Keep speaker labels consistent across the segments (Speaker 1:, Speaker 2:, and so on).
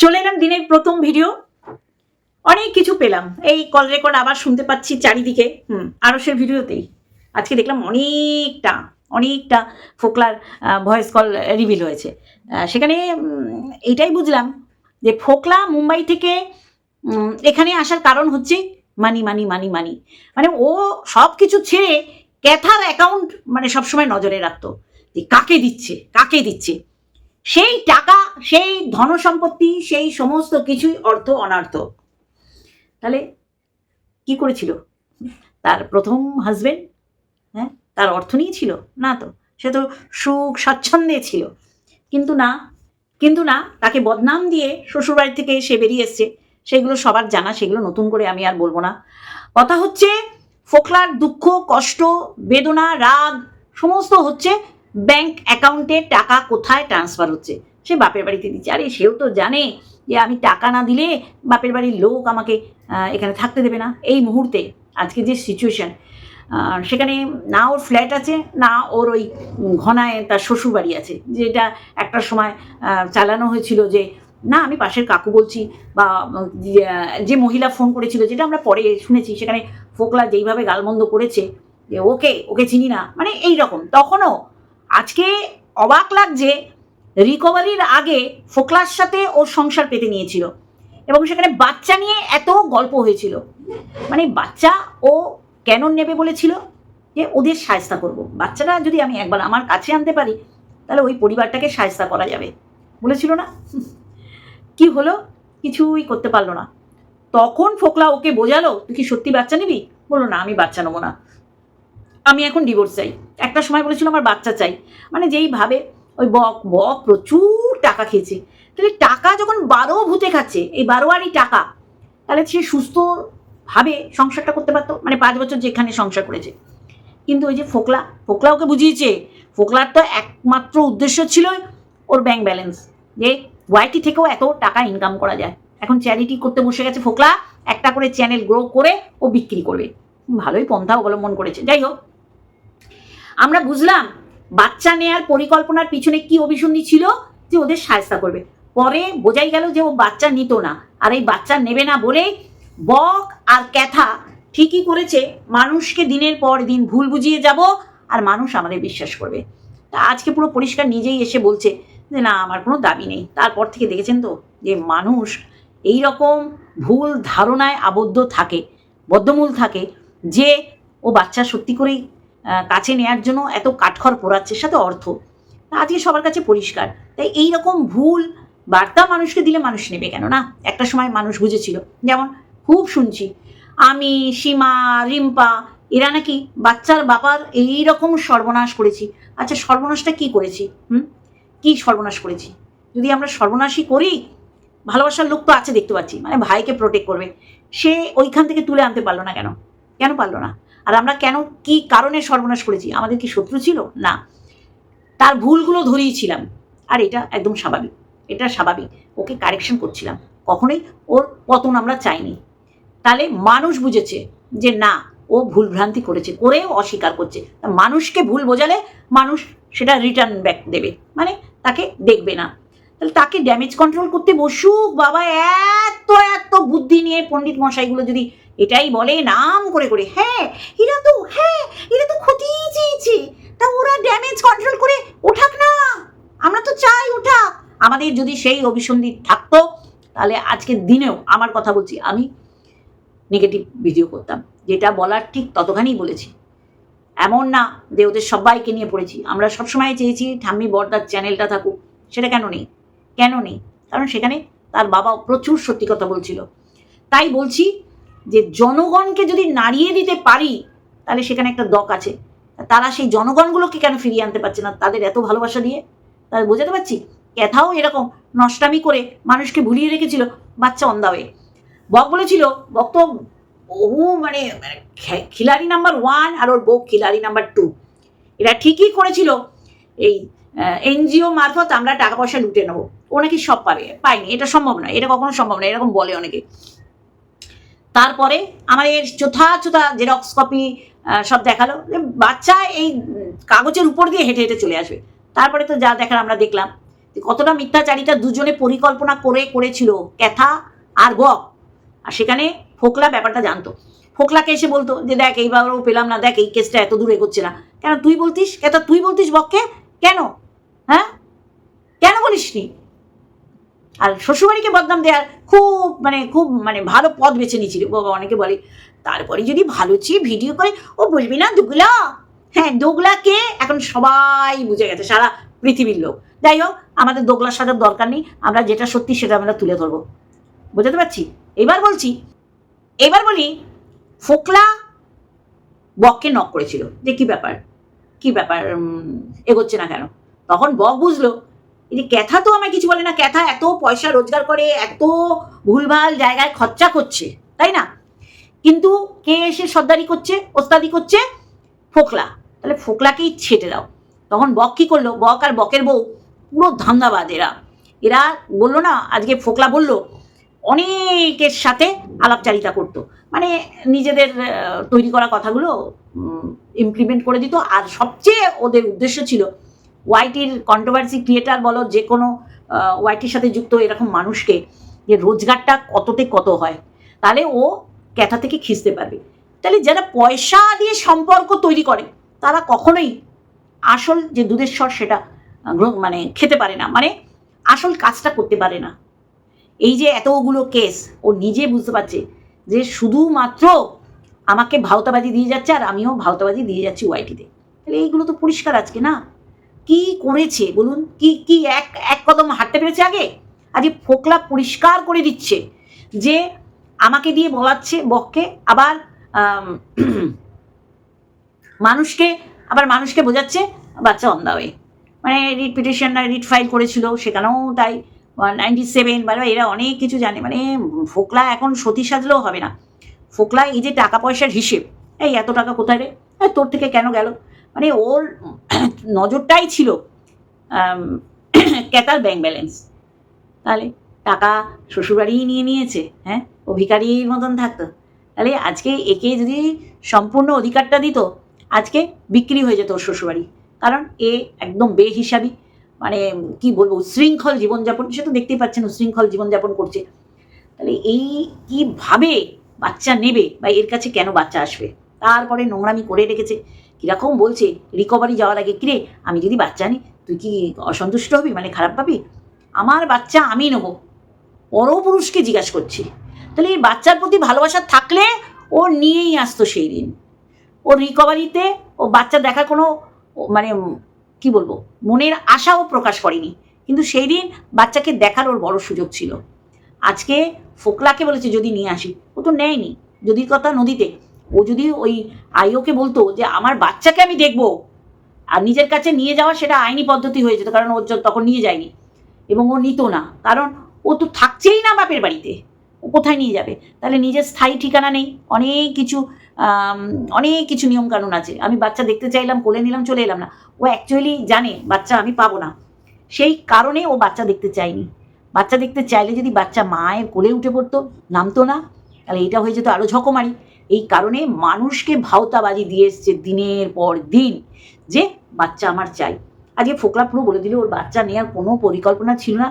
Speaker 1: চলে এলাম দিনের প্রথম ভিডিও অনেক কিছু পেলাম। এই কল রেকর্ড আবার শুনতে পাচ্ছি চারিদিকে। হুম আরসের ভিডিওতেই আজকে দেখলাম অনেকটা অনেকটা ফোকলার ভয়েস কল রিভিল হয়েছে। সেখানে উম, এইটাই বুঝলাম যে ফোকলা মুম্বাই থেকে এখানে আসার কারণ হচ্ছে মানি মানি মানি মানি মানে ও সব কিছু ছেড়ে ক্যাথার অ্যাকাউন্ট মানে সবসময় নজরে রাখতো যে কাকে দিচ্ছে কাকে দিচ্ছে। সেই টাকা, সেই ধনসম্পত্তি, সেই সমস্ত কিছুই অর্থ অনার্থ। তাহলে কি করেছিল? তার প্রথম হাজবেন্ড হ্যাঁ তার অর্থ নিয়ে ছিল? না তো, সে তো সুখ, স্বাচ্ছন্দ্যে ছিল। কিন্তু না কিন্তু না, তাকে বদনাম দিয়ে শ্বশুরবাড়ি থেকে সে বেরিয়ে এসছে। সেগুলো সবার জানা, সেগুলো নতুন করে আমি আর বলব না। কথা হচ্ছে, ফোকলার দুঃখ, কষ্ট, বেদনা, রাগ, সমস্ত হচ্ছে ব্যাংক অ্যাকাউন্টে টাকা কোথায় ট্রান্সফার হচ্ছে? সে বাপের বাড়িতে দিচ্ছে। আরে সেও তো জানে যে আমি টাকা না দিলে বাপের বাড়ির লোক আমাকে এখানে থাকতে দেবে না। এই মুহূর্তে আজকে যে সিচুয়েশান সেখানে না ওর ফ্ল্যাট আছে না ওর ওই ঘনায় তার শ্বশুর বাড়ি আছে। যেটা একটা সময় চালানো হয়েছিল যে না আমি পাশের কাকু বলছি বা যে, মহিলা ফোন করেছিল যেটা আমরা পরে শুনেছি সেখানে ফোকলা যেইভাবে গালমন্দ করেছে যে ওকে ওকে চিনি না। মানে এই রকম তখনও আজকে অবাক লাগছে রিকভারির আগে ফোকলার সাথে ওর সংসার পেতে নিয়েছিল এবং সেখানে বাচ্চা নিয়ে এত গল্প হয়েছিল। মানে বাচ্চা ও কেন নেবে বলেছিল যে ওদের সায়স্তা করব। বাচ্চাটা যদি আমি একবার আমার কাছে আনতে পারি, তাহলে ওই পরিবারটাকে সায়স্তা করা যাবে। বলেছিল না? কি হলো? কিছুই করতে পারল না। তখন ফোকলা ওকে বোঝালো, তুই কি সত্যি বাচ্চা নিবি? বলল, না, আমি বাচ্চা নেব না। আমি এখন ডিভোর্স চাই। একটা সময় বলেছিল আমার বাচ্চা চাই। মানে যেইভাবে ওই বক বক প্রচুর টাকা খেয়েছে। তাহলে টাকা যখন বারো ভূতে খাচ্ছে, এই বারোয়ারি টাকা, তাহলে সে সুস্থভাবে সংসারটা করতে পারতো। মানে পাঁচ বছর যেখানে সংসার করেছে। কিন্তু ওই যে ফোকলা ফোকলা ওকে বুঝিয়েছে, ফোকলার তো একমাত্র উদ্দেশ্য ছিল ওর ব্যাংক ব্যালেন্স যে ওয়াইটি থেকেও এত টাকা ইনকাম করা যায়। এখন চ্যারিটি করতে বসে গেছে ফোকলা, একটা করে চ্যানেল গ্রো করে ও বিক্রি করবে। ভালোই পন্থা অবলম্বন করেছে। যাই হোক আমরা বুঝলাম বাচ্চা নেয়ার পরিকল্পনার পিছনে কি অভিসন্ধি ছিল যে ওদের সাহায্য করবে। পরে বোঝাই গেল যে ও বাচ্চা নিত না। আর এই বাচ্চা নেবে না বলেই বক আর ক্যাথা ঠিকই করেছে, মানুষকে দিনের পর দিন ভুল বুঝিয়ে যাব আর মানুষ আমাদের বিশ্বাস করবে। তা আজকে পুরো পরিষ্কার নিজেই এসে বলছে যে, না, আমার কোনো দাবি নেই। তারপর থেকে দেখেছেন তো যে, মানুষ এই রকম ভুল ধারণায় আবদ্ধ থাকে, বদ্ধমূল থাকে যে, ও বাচ্চা সত্যি করেই কাছে নেয়ার জন্য এত কাঠখড় পোড়াচ্ছে, সাথে অর্থ। আজকে সবার কাছে পরিষ্কার। তাই এই রকম ভুল বার্তা মানুষকে দিলে মানুষ নেবে কেন না? একটা সময় মানুষ বুঝেছিল। যেমন খুব শুনছি, আমি, সীমা, রিম্পা, এরা নাকি বাচ্চার বাবার এই রকম সর্বনাশ করেছি। আচ্ছা সর্বনাশটা কি করেছি? হুম? কি সর্বনাশ করেছি? যদি আমরা সর্বনাশই করি, ভালোবাসার লোক তো আছে দেখতে পাচ্ছি মানে ভাইকে প্রোটেক্ট করবে। সে ওইখান থেকে তুলে আনতে পারল না কেন? কেন পারল না? আর আমরা কেন কি কারণে সর্বনাশ করেছি? আমাদের কি শত্রু ছিল? না। তার ভুলগুলো ধরিয়েছিলাম আর এটা একদম স্বাভাবিক। এটা স্বাভাবিক। ওকে কারেকশন করছিলাম। কখনোই ওর পতন আমরা চাইনি। তাহলে মানুষ বুঝেছে যে না, ও ভুল ভ্রান্তি করেছে, করেও অস্বীকার করছে। মানুষকে ভুল বোঝালে মানুষ সেটা রিটার্ন ব্যাক দেবে। মানে তাকে দেখবে না। তাহলে তাকে ড্যামেজ কন্ট্রোল করতে বসুক। বাবা, এত এত বুদ্ধি নিয়ে পণ্ডিত মশাইগুলো যদি এটাই বলে নাম করে করে হ্যাঁ এরা তো হ্যাঁ এরা তো ক্ষতি চেয়েছে। তা ওরা ড্যামেজ কন্ট্রোল করে ওঠাক না। আমরা তো চাই ওঠাক। আমাদের যদি সেই অভিসন্ধি থাকতো, তাহলে আজকের দিনেও আমার কথা বলছি, আমি নেগেটিভ ভিডিও করতাম। যেটা বলার ঠিক ততখানি বলেছি। এমন না যে ওদের সবাইকে নিয়ে পড়েছি। আমরা সবসময় চেয়েছি, ঠাম্মি, বর্দার চ্যানেলটা থাকুক। সেটা কেন নেই? কেন নেই? কারণ সেখানে তার বাবা প্রচুর সত্যি কথা বলছিল। তাই বলছি যে জনগণকে যদি নাড়িয়ে দিতে পারি, তাহলে সেখানে একটা দক আছে। তারা সেই জনগণগুলোকে কেন ফিরিয়ে আনতে পারছে না? তাদের এত ভালোবাসা দিয়ে? তাদের বোঝাতে পারছি? ক্যাথাও এরকম নষ্টামি করে মানুষকে ভুলিয়ে রেখেছিল বাচ্চা অন দা ওয়ে বক বলেছিল, বক তো বহু মানে মানে খিলাড়ি নাম্বার ওয়ান আর ওর বউ খিলাড়ি নাম্বার টু এরা ঠিকই করেছিল এই এনজিও মারফত আমরা টাকা পয়সা লুটে নেব। ও নাকি সব পাবে, পায়নি। এটা সম্ভব নয়। এটা কখনো সম্ভব নয়। এরকম বলে অনেকে। তারপরে আমার এর চোথা জেরক্স কপি সব দেখাল। বাচ্চা এই কাগজের উপর দিয়ে হেঁটে হেঁটে চলে আসবে। তারপরে তো যা দেখার আমরা দেখলাম কতটা মিথ্যাচারিতা দুজনে পরিকল্পনা করে করেছিল, ক্যাথা আর বক। আর সেখানে ফোকলা ব্যাপারটা জানতো। ফোকলাকে এসে বলতো যে, দেখ এইবারও পেলাম না, দেখ, এই কেসটা এত দূরে এগোচ্ছে না। কেন, তুই বলতিস? ক্যাথা, তুই বলতিস বককে? কেন? হ্যাঁ? কেন বলিসনি? আর শ্বশুরবাড়িকে বদনাম দেওয়ার খুব মানে খুব মানে ভালো পথ বেছে নিয়েছিল। বাবা অনেকে বলে, তারপরে যদি ভালো চেয়ে ভিডিও করে, ও বলবি না দুগলা? হ্যাঁ দোগলাকে এখন সবাই বুঝে গেছে, সারা পৃথিবীর লোক। যাই হোক, আমাদের দোগলা সাজার দরকার নেই, আমরা যেটা সত্যি সেটা আমরা তুলে ধরবো। বুঝতে পারছি? এবার বলছি, এবার বলি, ফোকলা বককে নক করেছিল। যে কি ব্যাপার? কি ব্যাপার এগোচ্ছে না কেন? তখন বক বুঝলো এই যে ক্যাথা তো আমায় কিছু বলে না, ক্যাথা এত পয়সা রোজগার করে, এত ভুলভাল জায়গায় খরচা করছে, তাই না? কিন্তু কে এসে সর্দারি করছে, ওস্তাদি করছে? ফোকলা। তাহলে ফোকলাকেই ছেটে দাও। তখন বক কি করল? বক আর বকের বউ পুরো ধান্দাবাদ এরা। এরা বলল না, আজকে ফোকলা বলল, অনেকের সাথে আলাপচারিতা করতো। মানে নিজেদের তৈরি করা কথাগুলো ইমপ্লিমেন্ট করে দিত। আর সবচেয়ে ওদের উদ্দেশ্য ছিল ওয়াইটির কন্ট্রোভার্সি ক্রিয়েটার বলো, যে কোনো ওয়াইটির সাথে যুক্ত এরকম মানুষকে, যে রোজগারটা কততে কত হয়, তাহলে ও ক্যাথা থেকে খিঁচতে পারবে। তাহলে যারা পয়সা দিয়ে সম্পর্ক তৈরি করে, তারা কখনোই আসল যে দুধের স্বর সেটা মানে খেতে পারে না। মানে আসল কাজটা করতে পারে না। এই যে এতগুলো কেস ও নিজে বুঝতে পারছে যে শুধুমাত্র আমাকে ভাওতাবাজি দিয়ে যাচ্ছে আর আমিও ভাওতাবাজি দিয়ে যাচ্ছি ওয়াইটিতে তাহলে এইগুলো তো পরিষ্কার আজকে, না? কি করেছে বলুন? কি কি এক এক কদম হাঁটতে পেরেছে আগে? আজকে ফোকলা পরিষ্কার করে দিচ্ছে যে আমাকে দিয়ে বলাচ্ছে বককে আবার মানুষকে আবার মানুষকে বোঝাচ্ছে, বাচ্চা অন দা ওয়ে মানে রিট পিটিশন, রিট ফাইল করেছিল, সেখানেও তাই। নাইনটি সেভেন বা এরা অনেক কিছু জানে। মানে ফোকলা এখন সতী সাজলেও হবে না। ফোকলা এই যে টাকা পয়সার হিসেব, এই এত টাকা কোথায় রে? তোর থেকে কেন গেল? মানে ওর নজরটাই ছিল ক্যাতার ব্যাংক ব্যালেন্স তাহলে টাকা শ্বশুরবাড়িই নিয়ে নিয়েছে হ্যাঁ? ও ভিকারির মতন থাকতো। তাহলে আজকে একে যদি সম্পূর্ণ অধিকারটা দিত, আজকে বিক্রি হয়ে যেত ওর শ্বশুরবাড়ি। কারণ এ একদম বেহিসাবি মানে কি বলব, উশৃঙ্খল জীবনযাপন, সে তো দেখতেই পাচ্ছেন উশৃঙ্খল জীবনযাপন করছে। তাহলে এই কীভাবে বাচ্চা নেবে বা এর কাছে কেন বাচ্চা আসবে? তারপরে নোংরামি করে রেখেছে। কীরকম বলছে রিকভারি যাওয়ার আগে কিরে, আমি যদি বাচ্চা নিই তুই কি অসন্তুষ্ট হবি মানে খারাপ পাবি? আমার বাচ্চা আমি নেব। পরপুরুষকে জিজ্ঞাসা করছি। তাহলে এই বাচ্চার প্রতি ভালোবাসা থাকলে ও নিয়েই আসতো সেই দিন। ওর রিকভারিতে ও বাচ্চা দেখা কোনো, ও মানে কি বলব, মনের আশাও প্রকাশ করেনি। কিন্তু সেই দিন বাচ্চাকে দেখার ওর বড় সুযোগ ছিল। আজকে ফোকলাকে বলেছে, যদি নিয়ে আসি। ও তো নেয়নি। যদি কথা নদীতে। ও যদি ওই আইওকে বলতো যে, আমার বাচ্চাকে আমি দেখব। আর নিজের কাছে নিয়ে যাওয়া সেটা আইনি পদ্ধতি হয়ে যেত, কারণ ওর তখন নিয়ে যায়নি। এবং ও নিত না, কারণ ও তো থাকছেই না বাপের বাড়িতে, ও কোথায় নিয়ে যাবে? তাহলে নিজের স্থায়ী ঠিকানা নেই, অনেক কিছু অনেক কিছু নিয়মকানুন আছে। আমি বাচ্চা দেখতে চাইলাম, কোলে নিলাম, চলে এলাম না। ও অ্যাকচুয়ালি জানে, বাচ্চা আমি পাবো না। সেই কারণে ও বাচ্চা দেখতে চায়নি। বাচ্চা দেখতে চাইলে যদি বাচ্চা মায়ের কোলে উঠে পড়তো, নামতো না, তাহলে এটা হয়ে যেত আরও ঝকমারি। এই কারণে মানুষকে ভাওতাবাজি দিয়ে এসছে দিনের পর দিন যে বাচ্চা আমার চাই। আজকে ফোকলা পুরো বলে দিল, ওর বাচ্চা নেওয়ার কোনো পরিকল্পনা ছিল না।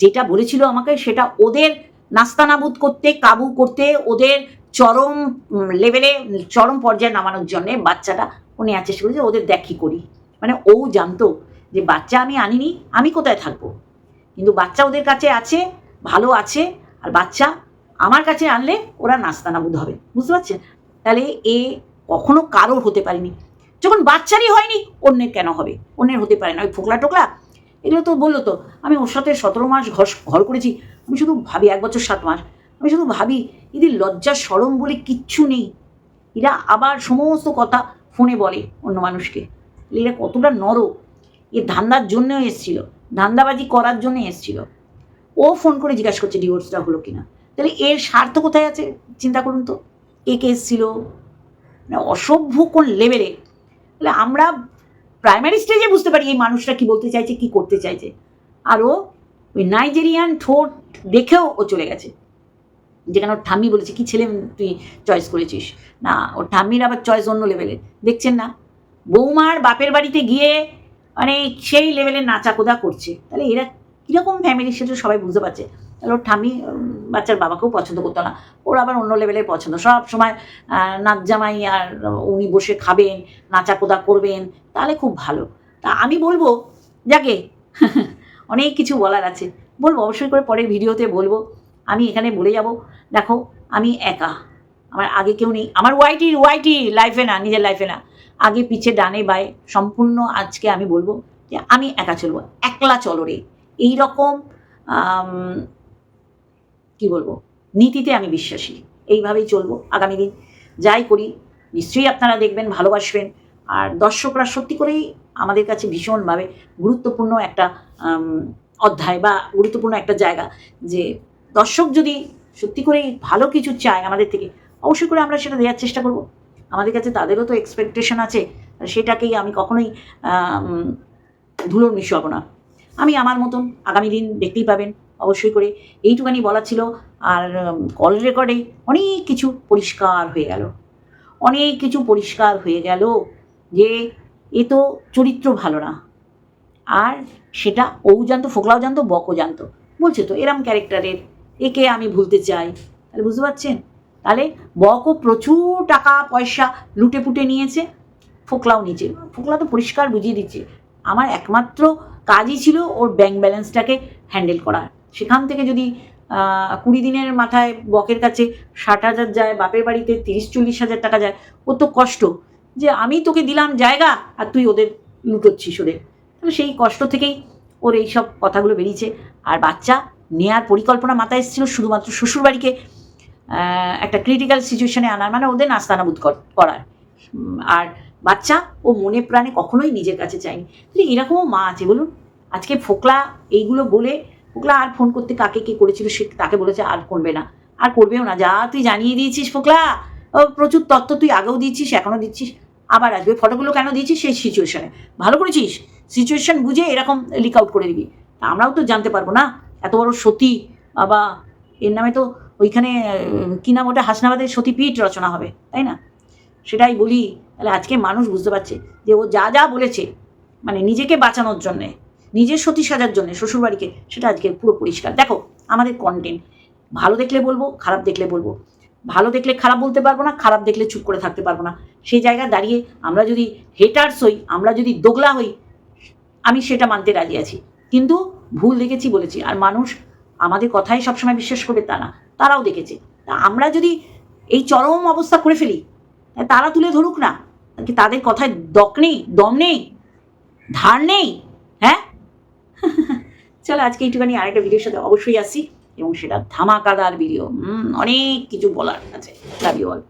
Speaker 1: যেটা বলেছিল আমাকে সেটা ওদের নাস্তানাবুদ করতে, কাবু করতে, ওদের চরম লেভেলে চরম পর্যায়ে নামানোর জন্যে বাচ্চাটা ও নেওয়ার চেষ্টা করেছে, ওদের দেখ করি। মানে ও জানতো যে বাচ্চা আমি আনিনি, আমি কোথায় থাকব? কিন্তু বাচ্চা ওদের কাছে আছে, ভালো আছে, আর বাচ্চা আমার কাছে আনলে ওরা নাস্তানাবুদ হবে। বুঝতে পারছেন? তাহলে এ কখনো কারোর হতে পারেনি। যখন বাচ্চারই হয়নি, অন্যের কেন হবে? অন্যের হতে পারে না। ওই ফোকলা টোকলা, এগুলো তো বলল তো, আমি ওর সাথে সতেরো মাস ঘর ঘর করেছি। আমি শুধু ভাবি এক বছর সাত মাস। আমি শুধু ভাবি এদের লজ্জা সরম বলে কিচ্ছু নেই। এরা আবার সমস্ত কথা ফোনে বলে অন্য মানুষকে। এরা কতটা নর এ ধান্দার জন্য এসছিল। ধান্দাবাজি করার জন্য এসছিল। ও ফোন করে জিজ্ঞাসা করছে ডিভোর্সটা হলো কিনা। তাহলে এর স্বার্থ কোথায় আছে? চিন্তা করুন তো। কে কে এসছিল? মানে অসভ্য কোন লেভেলে তাহলে আমরা প্রাইমারি স্টেজে বুঝতে পারি এই মানুষটা কি বলতে চাইছে, কি করতে চাইছে। আরও ওই নাইজেরিয়ান ঠোঁট দেখেও ও চলে গেছে। যেখানে ওর ঠাম্মি বলেছে, কি ছেলে তুই চয়েস করেছিস? না, ওর ঠাম্মির আবার চয়েস অন্য লেভেলের দেখছেন না? বৌমার বাপের বাড়িতে গিয়ে মানে সেই লেভেলে নাচাকোদা করছে। তাহলে এরা কীরকম ফ্যামিলির সাথে সবাই বুঝতে পারছে। তাহলে ওর উম, বাচ্চার বাবাকেও পছন্দ করতো না। ওর আবার অন্য লেভেলের পছন্দ। সব সময় নাচ জামাই আর উনি বসে খাবেন নাচাকোদা করবেন তাহলে খুব ভালো। তা আমি বলব যাকে অনেক কিছু বলার আছে। বলব অবশ্যই করে পরের ভিডিওতে বলব। আমি এখানে বলে যাব দেখো আমি একা। আমার আগে কেউ নেই। আমার ওয়াইটি ওয়াইটি লাইফে না নিজের লাইফে না। আগে পিছে ডানে বায়ে সম্পূর্ণ আজকে আমি বলব যে আমি একা চলবো। একলা চলো রে। এইরকম কি বলব? নীতিতে আমি বিশ্বাসী। এইভাবেই চলবো আগামী দিন। যাই করি, নিশ্চয়ই আপনারা দেখবেন, ভালোবাসবেন। আর দর্শকরা সত্যি করেই আমাদের কাছে ভীষণভাবে গুরুত্বপূর্ণ একটা অধ্যায় বা গুরুত্বপূর্ণ একটা জায়গা যে দর্শক যদি সত্যি করেই ভালো কিছু চায় আমাদের থেকে, অবশ্যই করে আমরা সেটা দেওয়ার চেষ্টা করব। আমাদের কাছে তাদেরও তো এক্সপেকটেশন আছে সেটাকেই আমি কখনোই ধুলোর মিশাবো না। আমি আমার মতন আগামী দিন দেখতেই পাবেন। অবশ্যই করে এইটুখানি বলা ছিল। আর কল রেকর্ডে অনেক কিছু পরিষ্কার হয়ে গেল। অনেক কিছু পরিষ্কার হয়ে গেল যে, এ তো চরিত্র ভালো না। আর সেটা ও জানতো, ফোকলাও জানতো, বকও জানতো। বলছে তো, এরম ক্যারেক্টারের, একে আমি ভুলতে চাই। তাহলে বুঝতে পারছেন? তাহলে বকও প্রচুর টাকা, পয়সা লুটে পুটে নিয়েছে, ফোকলাও নিচে ফোকলা তো পরিষ্কার বুঝিয়ে দিচ্ছে। আমার একমাত্র কাজই ছিল ওর ব্যাংক ব্যালেন্সটাকে হ্যান্ডেল করা সেখান থেকে যদি কুড়ি দিনের মাথায় বকের কাছে ষাট হাজার যায়, বাপের বাড়িতে তিরিশ চল্লিশ হাজার টাকা যায়, ও তো কষ্ট যে আমি তোকে দিলাম জায়গা আর তুই ওদের লুটোচ্ছিস ওদের। সেই কষ্ট থেকেই ওর এই সব কথাগুলো বেরিয়েছে। আর বাচ্চা নেয়ার পরিকল্পনা মাথায় এসেছিল শুধুমাত্র শ্বশুরবাড়িকে একটা ক্রিটিক্যাল সিচুয়েশনে আনার মানে ওদের নাস্তানাবুদ কর- করার। আর বাচ্চা ও মনে প্রাণে কখনোই নিজের কাছে চায়নি। এরকমও মা আছে বলুন? আজকে ফোকলা এইগুলো বলে ফোকলা আর ফোন করতে কাকে কে করেছিল সে তাকে বলেছে আর করবে না। আর করবেও না। যা তুই জানিয়ে দিয়েছিস ফোকলা প্রচুর তথ্য তুই আগেও দিচ্ছিস এখনও দিচ্ছিস। আবার আসবে ফটোগুলো কেন দিয়েছিস সেই সিচুয়েশনে ভালো করেছিস? সিচুয়েশন বুঝে এরকম লিক আউট করে দিবি। আমরাও তো জানতে পারব না। এত বড় সতী, বাবা, এর নামে তো ওইখানে কি নাম ওটা? হাসনাবাদের সতীপীঠ রচনা হবে, তাই না? সেটাই বলি। তাহলে আজকে মানুষ বুঝতে পারছে যে ও যা যা বলেছে মানে নিজেকে বাঁচানোর জন্যে। নিজের সতী সাজার জন্যে শ্বশুরবাড়িকে সেটা আজকে পুরো পরিষ্কার। দেখো, আমাদের কন্টেন্ট ভালো দেখলে বলব, খারাপ দেখলে বলব। ভালো দেখলে খারাপ বলতে পারব না, খারাপ দেখলে চুপ করে থাকতে পারব না। সেই জায়গায় দাঁড়িয়ে আমরা যদি হেটার্স হই, আমরা যদি দোগলা হই, আমি সেটা মানতে রাজি আছি। কিন্তু ভুল দেখেছি বলেছি, আর মানুষ আমাদের কথাই সবসময় বিশ্বাস করবে তা না, তারাও দেখেছে। তা আমরা যদি এই চরম অবস্থা করে ফেলি তারা তুলে ধরুক না তাদের কথায় দক নেই, দম নেই, ধার নেই হ্যাঁ? চলো আজকে একটুখানি আরেকটা ভিডিওর সাথে অবশ্যই আসি, এবং সেটা ধামাকাদার ভিডিও অনেক কিছু বলার আছে। Love you all